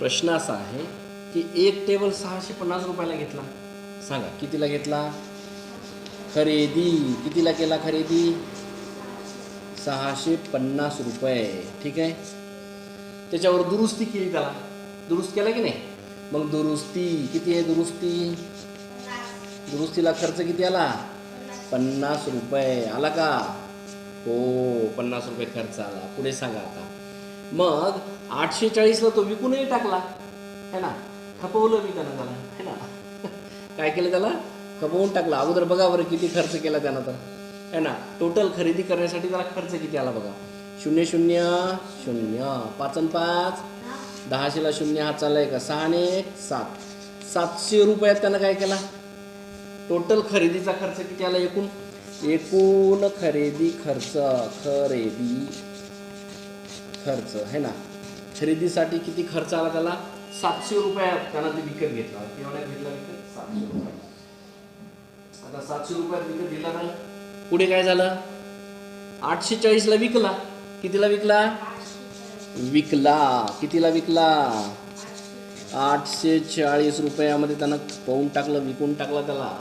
प्रश्न असा आहे की एक टेबल सहाशे पन्नास रुपयाला घेतला. सांगा कितीला घेतला? खरेदी कितीला केला खरेदी? सहाशे पन्नास रुपये ठीक आहे? त्याच्यावर दुरुस्ती केली त्याला. दुरुस्त केला की नाही? मग दुरुस्ती किती आहे दुरुस्ती? दुरुस्तीला खर्च किती आला? पन्नास रुपये. आला का? हो पन्नास रुपये खर्च आला. पुढे सांगा आता. मग आठशे चाळीसला तो विकूनही टाकला. है ना? खपवलं मी त्यानं त्याला. है ना? काय केलं त्याला? खपवून टाकला. अगोदर बघा बरं किती खर्च केला त्यानं तर. है ना? टोटल खरेदी करण्यासाठी त्याला खर्च किती आला बघा. शून्य शून्य शून्य. पाच आणि पाच. दहाशेला शून्य हा चाललाय का सहा आणि एक सात. सातशे रुपयात त्यानं काय केला? टोटल खरेदीचा खर्च किती आला एकूण? एकूण खरेदी खर्च. खरेदी खर्च है ना? खरेदीसाठी किती खर्च आला त्याला? सातशे रुपयात त्यांना ते विकत घेतला. केवढ्यात घेतला विकत? सातशे रुपये. आता सातशे रुपयात विकत घेतला नाही पुढे काय झालं? आठशे चाळीसला विकला. कितीला विकला? विकला. कितीला विकला? आठशे चाळीस रुपयामध्ये त्यानं पाहून टाकलं विकून टाकला त्याला.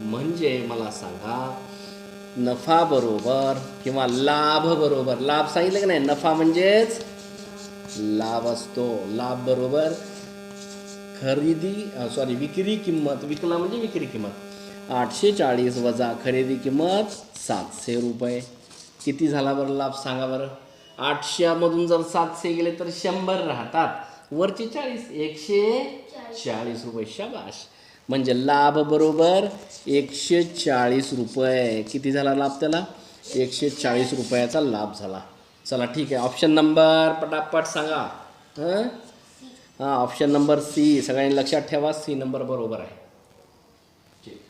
म्हणजे मला सांगा नफा बरोबर किंवा लाभ बरोबर. लाभ सांगितलं की नाही? नफा म्हणजेच लाभ असतो. लाभ बरोबर खरेदी सॉरी विक्री किंमत. विकला म्हणजे विक्री किंमत. आठशे चाळीस वजा खरेदी किंमत सातशे रुपये. किती झाला बरं लाभ? सांगा बरं. आठशेमधून जर सातशे गेले तर शंभर राहतात. वरचे चाळीस एकशे चाळीस रुपये. शाबाश. म्हणजे लाभ बरोबर एकशे चाळीस रुपये. किती झाला लाभ त्याला? एकशे चाळीस रुपयाचा लाभ झाला. चला ठीक आहे ऑप्शन नंबर पटापट सांगा. हां? हां ऑप्शन नंबर सी सगळ्यांनी लक्षात ठेवा सी नंबर बरोबर आहे. ठीक.